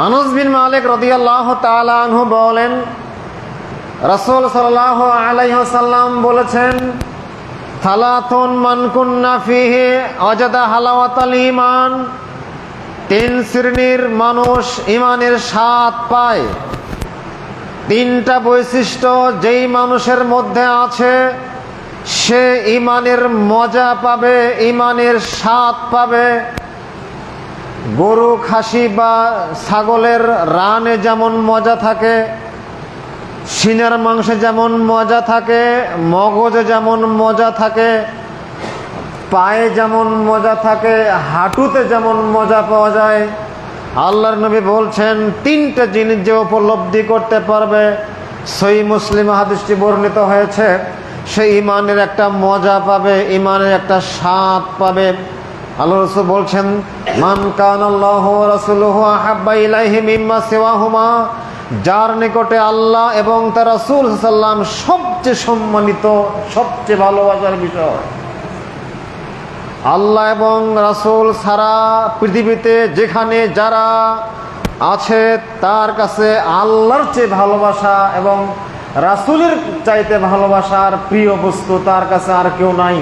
আনস বিন মালিক রদিয়াল্লাহ তালাহ বলেন, রসুল সাল্লাহ আলাইসাল্লাম বলেছেন থালাথুন মানকুন্না ফিহে অজাদা হালাওয়াতাল ইমান তিন শ্রেণির মানুষ ইমানের স্বাদ পায়। তিনটা বৈশিষ্ট্য যেই মানুষের মধ্যে আছে, সে ইমানের মজা পাবে ইমানের স্বাদ পাবে। গরু, খাসি বা ছাগলের রানে যেমন মজা থাকে, সিনার মাংসে যেমন মজা থাকে, মগজে যেমন মজা থাকে, পায়ে যেমন মজা থাকে, হাঁটুতে যেমন মজা পাওয়া যায়, আল্লাহর নবী বলছেন, তিনটা জিনিস যে উপলব্ধি করতে পারবে সই মুসলিম হাদিসটি বর্ণিত হয়েছে, সে ইমানের একটা মজা পাবে, ইমানের একটা স্বাদ পাবে। আল্লাহ রসুল বলছেন, মান কান আল্লাহ রসুলহ আহাব্বা ইলাইহি মিম্মা যার নিকটে আল্লাহ এবং তার রসুল সাল্লাম সবচেয়ে সম্মানিত, সবচেয়ে ভালোবাসার বিষয়। আল্লাহ এবং রাসুল সারা পৃথিবীতে যেখানে যারা আছে, তার কাছে আল্লাহর চেয়ে ভালোবাসা এবং রাসুলের চাইতে ভালোবাসার প্রিয় বস্তু তার কাছে আর কেউ নাই।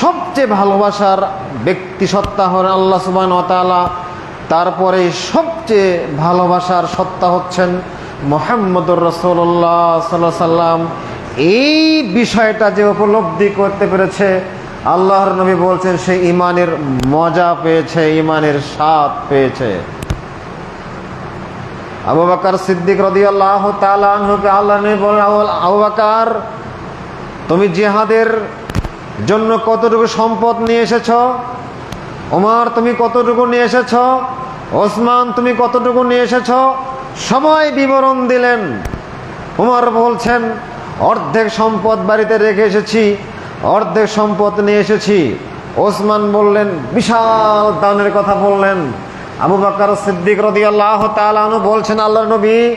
সবচেয়ে ভালোবাসার ব্যক্তি সত্তা হন আল্লাহ সুবান তালা তারপরে সবচেয়ে ভালোবাসার সত্তা হচ্ছেন মোহাম্মদুর রসুল্লাহ সাল্লাহ সাল্লাম এই বিষয়টা যে উপলব্ধি করতে পেরেছে, আল্লাহর নবী বলছেন সে ইমানের মজা পেয়েছে ইমানের স্বাদ পেয়েছে। আবু বাকার সিদ্দিক রদি আল্লাহ তালকে আল্লাহ নবী বলেন, আবু বাকার, তুমি জিহাদের জন্য কতটুকু সম্পদ নিয়ে এসেছ? ওমার, তুমি কতটুকু নিয়ে এসেছ? ওসমান, তুমি কতটুকু নিয়ে এসেছ? সময় বিবরণ দিলেন। উমর বলছেন, অর্ধেক সম্পদ বাড়িতে রেখে এসেছি, অর্ধেক সম্পদ নিয়ে এসেছি। ওসমান বললেন, বিশাল দানের কথা বললেন। আবু বাকর সিদ্দিক রদি আল্লাহ তালু বলছেন আল্লাহ নবী,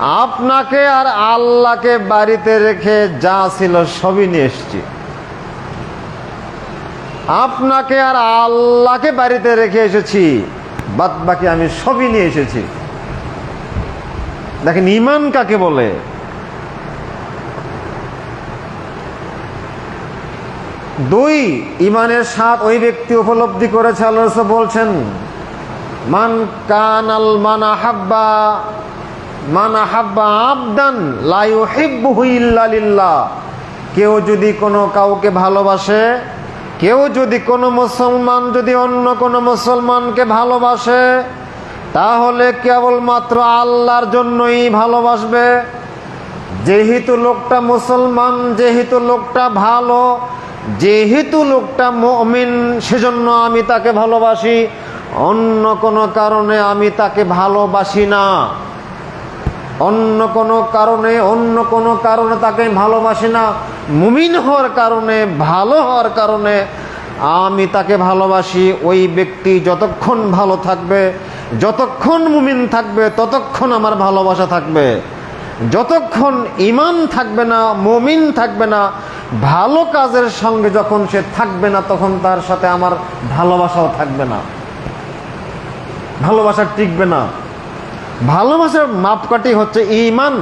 আপনাকে আর আল্লাহকে বাড়িতে রেখে যা ছিল সবই নিয়ে এসেছি। আপনাকে আর আল্লাহকে বাড়িতে রেখে এসেছি। বাদ বাকি আমি সবই নিয়ে এসেছি। দেখেন ইমান কাকে বলে? দুই ইমানের সাথ ওই ব্যক্তি উপলব্ধি করেছে আল্লাহ বলছেন, মান কান আল মান আহাব্বা মান আহাব্বা আবদান ইল্লা কেউ যদি কোনো কাউকে ভালোবাসে কেউ যদি কোনো মুসলমান যদি অন্য কোনো মুসলমানকে ভালোবাসে, তাহলে কেবলমাত্র আল্লাহর জন্যই ভালোবাসবে। যেহেতু লোকটা মুসলমান, যেহেতু লোকটা ভালো, যেহেতু লোকটা মমিন, সেজন্য আমি তাকে ভালোবাসি। অন্য কোনো কারণে আমি তাকে ভালোবাসি না। অন্য কোনো কারণে, অন্য কোনো কারণে তাকে ভালোবাসি না। মুমিন হওয়ার কারণে, ভালো হওয়ার কারণে আমি তাকে ভালোবাসি। ওই ব্যক্তি যতক্ষণ ভালো থাকবে, যতক্ষণ মুমিন থাকবে, ততক্ষণ আমার ভালোবাসা থাকবে। যতক্ষণ ইমান থাকবে না, মমিন থাকবে না, ভালো কাজের সঙ্গে যখন সে থাকবে না, তখন তার সাথে আমার ভালোবাসাও থাকবে না। ভালোবাসা টিকবে না। ভালোবাসার মাপকাঠি হচ্ছে ইমান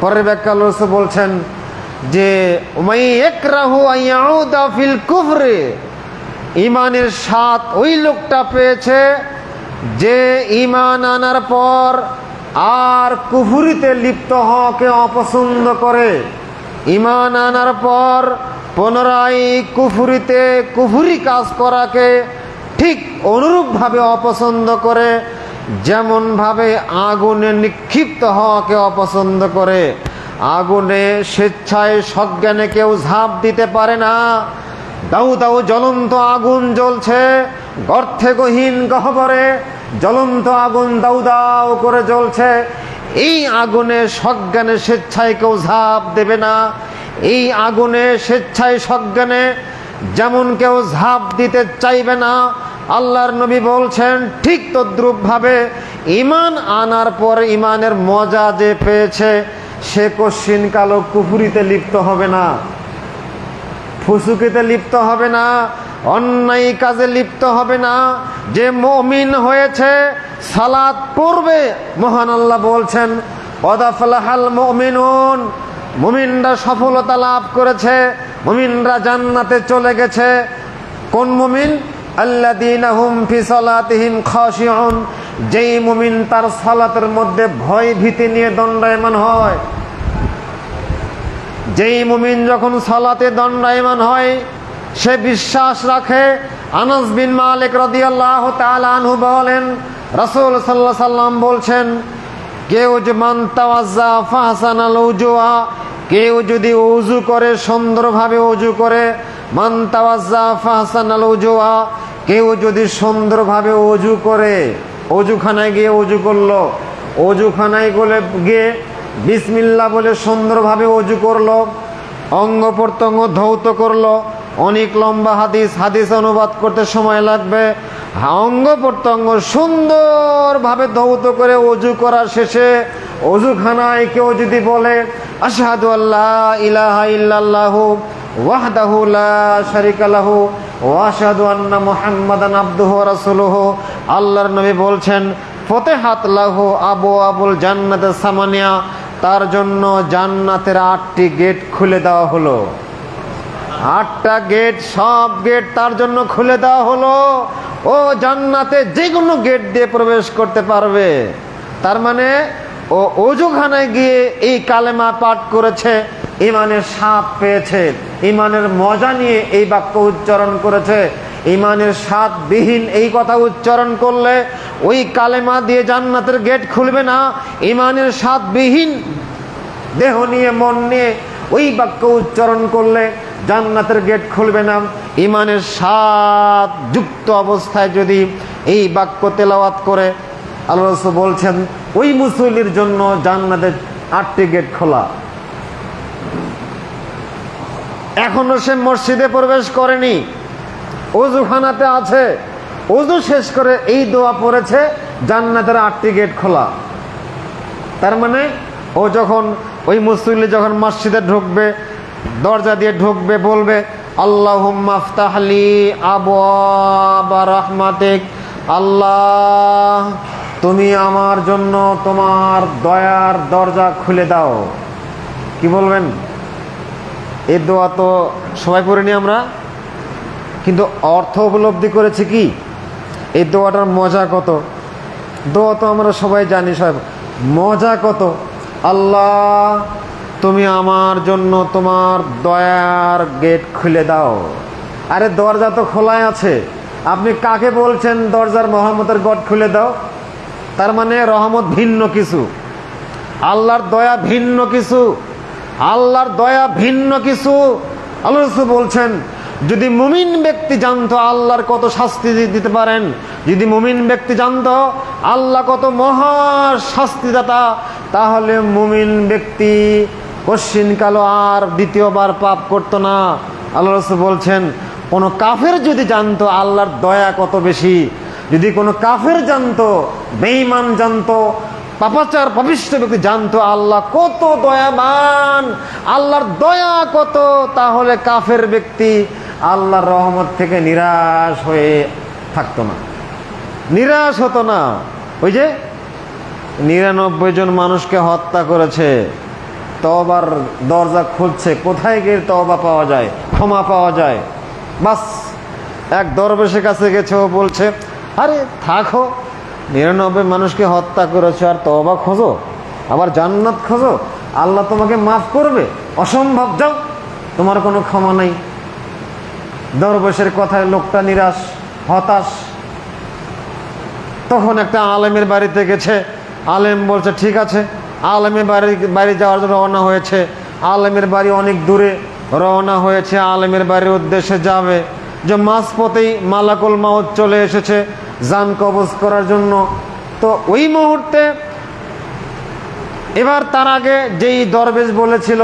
পরের ব্যাখ্যা বলছেন যে কুফরে। ইমানের সাত ওই লোকটা পেয়েছে যে ইমান আনার পর আর কুফুরিতে লিপ্ত হওয়াকে অপছন্দ করে। ইমান আনার পর পুনরায় কুফুরিতে কুফুরি কাজ করাকে ঠিক অনুরূপভাবে অপছন্দ করে। যেমনভাবে আগুনে নিক্ষিপ্ত হওয়াকে অপছন্দ করে, আগুনে স্বেচ্ছায় সজ্ঞানে কেউ ঝাঁপ দিতে পারে না। দাউ দাউ জ্বলন্ত আগুন জ্বলছে, গর্থে গহীন গহবরে জ্বলন্ত আগুন দাউ দাউ করে জ্বলছে। এই আগুনে সজ্ঞানে স্বেচ্ছায় কেউ ঝাঁপ দেবে না। এই আগুনে স্বেচ্ছায় সজ্ঞানে যেমন কেউ ঝাঁপ দিতে চাইবে না আল্লাহর নবী বলছেন, ঠিক তদ্রুপভাবে ইমান আনার পর ইমানের মজা যে পেয়েছে, সে কশ্চিন কালো কুফুরিতে লিপ্ত হবে না, ফুসুকিতে লিপ্ত হবে না, অন্যায় কাজে লিপ্ত হবে না। যে মমিন হয়েছে সালাদ পড়বে, মহান আল্লাহ বলছেন অদাফলাহাল মমিনুন মুমিনরা সফলতা লাভ করেছে, মুমিনরা জান্নাতে চলে গেছে। কোন মুমিন? আল্লাদিনাহুম ফি সালাতিহিম খাশিউন। যেই মুমিন তার সালাতের মধ্যে ভয়, ভীতি নিয়ে দণ্ডায়মান হয়। যেই মুমিন যখন সালাতে দণ্ডায়মান হয়, সে বিশ্বাস রাখে। আনাস বিন মালিক রাদিয়াল্লাহু আনহু বলেন, রাসূল আলাইহি সাল্লাম বলছেন, কেউ মান তাওয়াজ্জা ফাহসানাল উজুয়া কেউ যদি উজু করে, সুন্দরভাবে উজু করে, মান তাওয়াজ্জা ফাহসানাল উজুয়া কেউ যদি সুন্দরভাবে অজু করে, অজুখানায় গিয়ে অজু করল, অজুখানায় গলে গিয়ে বিসমিল্লা বলে সুন্দরভাবে অজু করল, অঙ্গ প্রত্যঙ্গ ধৌত করল, অনেক লম্বা হাদিস হাদিস অনুবাদ করতে সময় লাগবে, অঙ্গ প্রত্যঙ্গ সুন্দরভাবে ধৌত করে অজু করার শেষে অজুখানায় কেউ যদি বলে, আশহাদু আল্লাহ ইলাহা ইল্লাল্লাহু লা শারিকা লাহু ওয়া আশহাদু আন্না মুহাম্মাদান আবদুহু ওয়া আল্লাহর নবী বলছেন, ফতেহাত লাহু আবু আবুল জান্নাতের সামানিয়া। তার জন্য জান্নাতের আটটি গেট খুলে দেওয়া হলো। আটটা গেট, সব গেট তার জন্য খুলে দেওয়া হলো। ও জান্নাতে যে কোনো গেট দিয়ে প্রবেশ করতে পারবে। তার মানে ও অজুখানায় গিয়ে এই কালেমা পাঠ করেছে। ইমানের সাপ পেয়েছে। ইমানের মজা নিয়ে এই বাক্য উচ্চারণ করেছে। ইমানের স্বাদবিহীন এই কথা উচ্চারণ করলে ওই কালেমা দিয়ে জান্নাতের গেট খুলবে না। ইমানের স্বাদবিহীন দেহ নিয়ে, মন নিয়ে ওই বাক্য উচ্চারণ করলে জান্নাতের গেট খুলবে না। ইমানের স্বাদ যুক্ত অবস্থায় যদি এই বাক্য তেলাওয়াত করে, আল্লাহ বলছেন, ওই মুসল্লির জন্য জান্নাতের আটটি গেট খোলা। এখনও সে মসজিদে প্রবেশ করেনি। অজুখানাতে আছে। অজু শেষ করে এই দোয়া পড়েছে, জান্নাতের আটটি গেট খোলা। তার মানে ও যখন ওই মুসল্লি যখন মসজিদে ঢুকবে, দরজা দিয়ে ঢুকবে, বলবে আল্লাহ মাফতাহলি আবু আল্লাহ, তুমি আমার জন্য তোমার দয়ার দরজা খুলে দাও। কি বলবেন? এই দোয়া তো সবাই করিনি আমরা। কিন্তু অর্থ উপলব্ধি করেছি কি? এই দোয়াটার মজা কত? দোয়া তো আমরা সবাই জানি সব মজা কত? আল্লাহ, তুমি আমার জন্য তোমার দয়ার গেট খুলে দাও। আরে, দরজা তো খোলাই আছে। আপনি কাকে বলছেন দরজার মহামতের গট খুলে দাও? তার মানে রহমত ভিন্ন কিছু। আল্লাহর দয়া ভিন্ন কিছু। আল্লাহর দয়া ভিন্ন কিছু। আল্লাহ বলছেন, যদি মুমিন ব্যক্তি জানতো আল্লাহর কত শাস্তি দিতে পারেন, যদি মুমিন ব্যক্তি জানতো আল্লাহ কত মহা শাস্তিদাতা, তাহলে মুমিন ব্যক্তি কশ্চিনকালও আর দ্বিতীয়বার পাপ করতো না। আল্লাহ রসুল বলছেন, কোনো কাফের যদি জানতো আল্লাহর দয়া কত বেশি, যদি কোনো কাফের জানতো, বেঈমান জানতো পাপাচার পাপিষ্ঠ ব্যক্তি জানতো আল্লাহ কত দয়াবান, আল্লাহর দয়া কত, তাহলে কাফের ব্যক্তি আল্লাহর রহমত থেকে নিরাশ হয়ে থাকতো না। নিরাশ হতো না। ওই যে নিরানব্বই জন মানুষকে হত্যা করেছে তবার দরজা খুলছে, কোথায় গিয়ে তবা পাওয়া যায়, ক্ষমা পাওয়া যায়? বাস, এক দরবেশের কাছে গেছে বলছে, আরে থাকো। নিরানব্বই মানুষকে হত্যা করেছ আর তবা খোঁজো, আবার জান্নাত খোঁজো, আল্লাহ তোমাকে মাফ করবে, অসম্ভব, যাও, তোমার কোনো ক্ষমা নেই। দরবেশের কথায় লোকটা নিরাশ, হতাশ। তখন একটা আলেমের বাড়িতে গেছে, আলেম বলছে, ঠিক আছে। আলেমের বাড়ি বাড়ি যাওয়ার জন্য রওনা হয়েছে। আলেমের বাড়ি অনেক দূরে রওনা হয়েছে, আলেমের বাড়ির উদ্দেশ্যে যাবে। যে মাঝপথেই মালাকুল মাউত চলে এসেছে যান কবজ করার জন্য। তো ওই মুহূর্তে এবার তার আগে যেই দরবেশ বলেছিল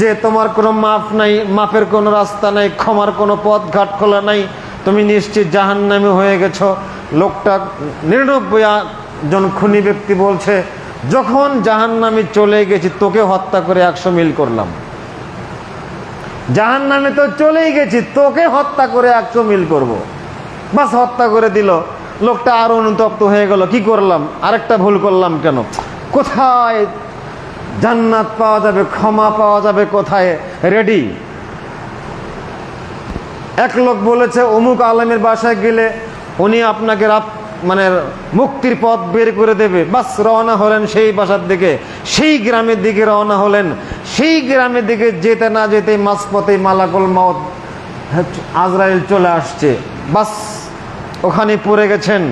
যে, তোমার কোনো মাপ নাই, মাপের কোনো রাস্তা নাই, ক্ষমার কোনো পথ ঘাট খোলা নাই, তুমি নিশ্চিত জাহান্নামি হয়ে গেছো। লোকটা নিরানব্বই জন খুনি ব্যক্তি বলছে, যখন জাহান্নামি চলে গেছি, তোকে হত্যা করে একশো মিল করলাম। জাহান নামে তো চলেই গেছি, তোকে হত্যা করে একশো মিল করব। বাস হত্যা করে দিল। লোকটা আরও অনুতপ্ত হয়ে গেল। কি করলাম? আরেকটা ভুল করলাম কেন? কোথায়? জান্নাত পাওয়া যাবে, ক্ষমা পাওয়া যাবে কোথায়? রেডি এক লোক বলেছে, অমুক আলমের বাসায় গেলে উনি আপনাকে রাত- মানে মুক্তির পথ বের করে দেবে। বাস রওনা হলেন সেই বাসার দিকে। সেই গ্রামের দিকে রওনা হলেন। সেই গ্রামের দিকে যেতে না যেতে মাঝপথে মালাকুল মত আজরাইল চলে আসছে। বাস ওখানে পড়ে গেছেন।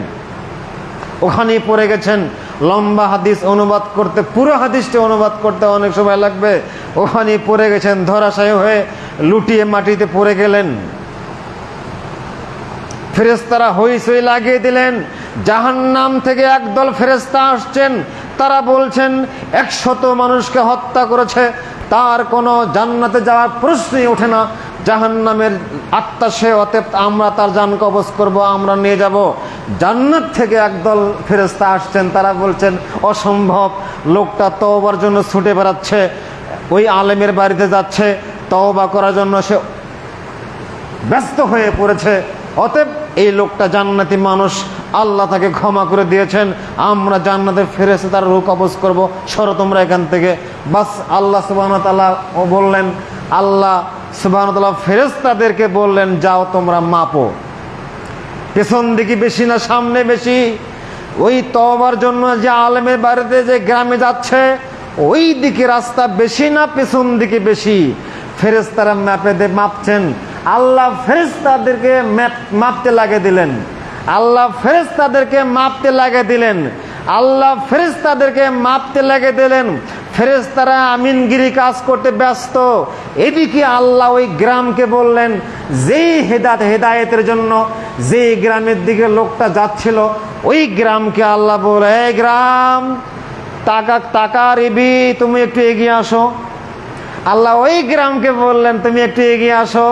ওখানেই পড়ে গেছেন। লম্বা হাদিস অনুবাদ করতে, পুরো হাদিসটা অনুবাদ করতে অনেক সময় লাগবে। ওখানেই পড়ে গেছেন, ধরাশায়ী হয়ে লুটিয়ে মাটিতে পড়ে গেলেন। ফেরেস্তারা হইসই লাগিয়ে দিলেন। জাহান্নাম থেকে একদল ফেরেস্তা আসছেন। তারা বলছেন, একশত মানুষকে হত্যা করেছে। তার কোনো জান্নাতে যাওয়ার প্রশ্নই ওঠে না। জাহান্নামের আত্মা সে, অতএব আমরা তার জান কবজ করব, আমরা নিয়ে যাব। জান্নাত থেকে একদল ফেরেস্তা আসছেন, তারা বলছেন, অসম্ভব, লোকটা তওবার জন্য ছুটে বেড়াচ্ছে, ওই আলেমের বাড়িতে যাচ্ছে, তওবা করার জন্য সে ব্যস্ত হয়ে পড়েছে। অতএব এই লোকটা জান্নাতি মানুষ। আল্লাহ তাকে ক্ষমা করে দিয়েছেন। আমরা জান্নাতে ফেরেছে তার রূপ কবজ করব। সরো তোমরা এখান থেকে। বাস আল্লাহ সুবাহ তালা ও বললেন, আল্লাহ সুবাহ তালা ফেরেস্তাদেরকে বললেন, যাও তোমরা মাপো। পেছন দিকে বেশি না, সামনে বেশি। ওই তবার জন্য যে আলেমের বাড়িতে যে গ্রামে যাচ্ছে, ওই দিকে রাস্তা বেশি না, পেছন দিকে বেশি। ফেরেস্তারা ম্যাপে মাপছেন। আল্লাহ ফেরেস্তাদেরকে ম্যাপ, মাপতে লাগে দিলেন। আল্লাহ ফেরেস্তাদেরকে মাপতে লাগে দিলেন। আল্লাহ ফেরেজ তাদেরকে মাপতে লাগে দিলেন। ফেরেস্তারা আমিনগিরি কাজ করতে ব্যস্ত। এদিকে আল্লাহ ওই গ্রামকে বললেন, যেই হেদাত হেদায়েতের জন্য যেই গ্রামের দিকে লোকটা যাচ্ছিল, ওই গ্রামকে আল্লাহ বলে, এই গ্রাম, টাকা টাকা রিবি, তুমি একটু এগিয়ে আসো। আল্লাহ ওই গ্রামকে বললেন, তুমি একটু এগিয়ে আসো।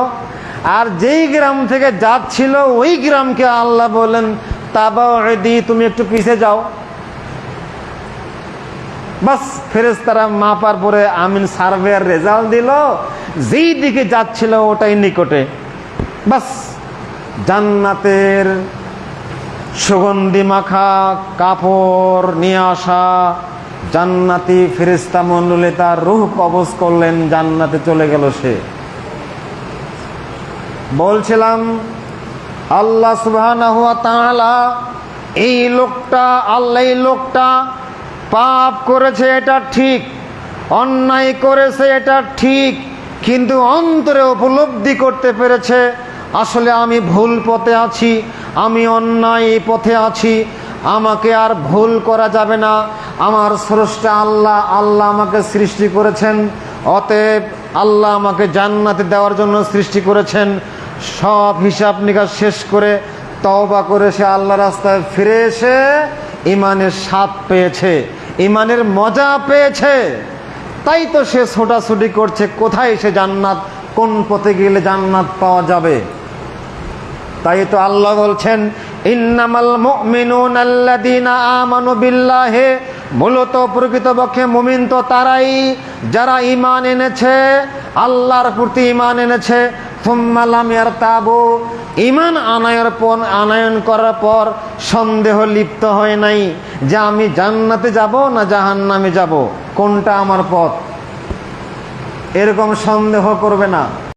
আর যেই গ্রাম থেকে যাচ্ছিল, ওই গ্রামকে আল্লাহ বললেন তাবা দি তুমি একটু পিছে যাও। বাস ফেরেস তারা মাপার পরে আমিন সার্ভেয়ার রেজাল্ট দিল। যেই দিকে যাচ্ছিল, ওটাই নিকটে। বাস, জান্নাতের সুগন্ধি মাখা, কাপড় নিয়ে আসা, জান্নাতি ফেরিস্তা মণ্ডলে তার রুহ কবজ করলেন, জান্নাতে চলে গেল সে। বলছিলাম, আল্লাহ তাআলা এই লোকটা, আল্লাহ লোকটা পাপ করেছে, এটা ঠিক। অন্যায় করেছে, এটা ঠিক। কিন্তু অন্তরে উপলব্ধি করতে পেরেছে, আসলে আমি ভুল পথে আছি, আমি অন্যায় পথে আছি, আমাকে আর ভুল করা যাবে না। আমার স্রষ্টা আল্লাহ আল্লাহ আমাকে সৃষ্টি করেছেন, অতএব আল্লাহ আমাকে জান্নাতে দেওয়ার জন্য সৃষ্টি করেছেন। সব হিসাব নিকাশ শেষ করে তওবা করে সে আল্লাহ রাস্তায় ফিরে এসে ইমানের স্বাদ পেয়েছে ইমানের মজা পেয়েছে। তাই তো সে ছোটাছুটি করছে, কোথায় সে জান্নাত, কোন পথে গেলে জান্নাত পাওয়া যাবে? তাই তো আল্লাহ বলছেন, ইন্নামাল মুমিনুন আল্লাযীনা আমানু বিল্লাহি মূলত প্রকৃতপক্ষে মুমিন তো তারাই, যারা ইমান এনেছে, আল্লাহর প্রতি ইমান এনেছে সুম্মা লাম ইয়ারতাবু। ইমান আনায়ের পর আনায়ন করার পর সন্দেহ লিপ্ত হয় নাই যে আমি জান্নাতে যাব না জাহান্নামে যাব। কোনটা আমার পথ? এরকম সন্দেহ করবে না।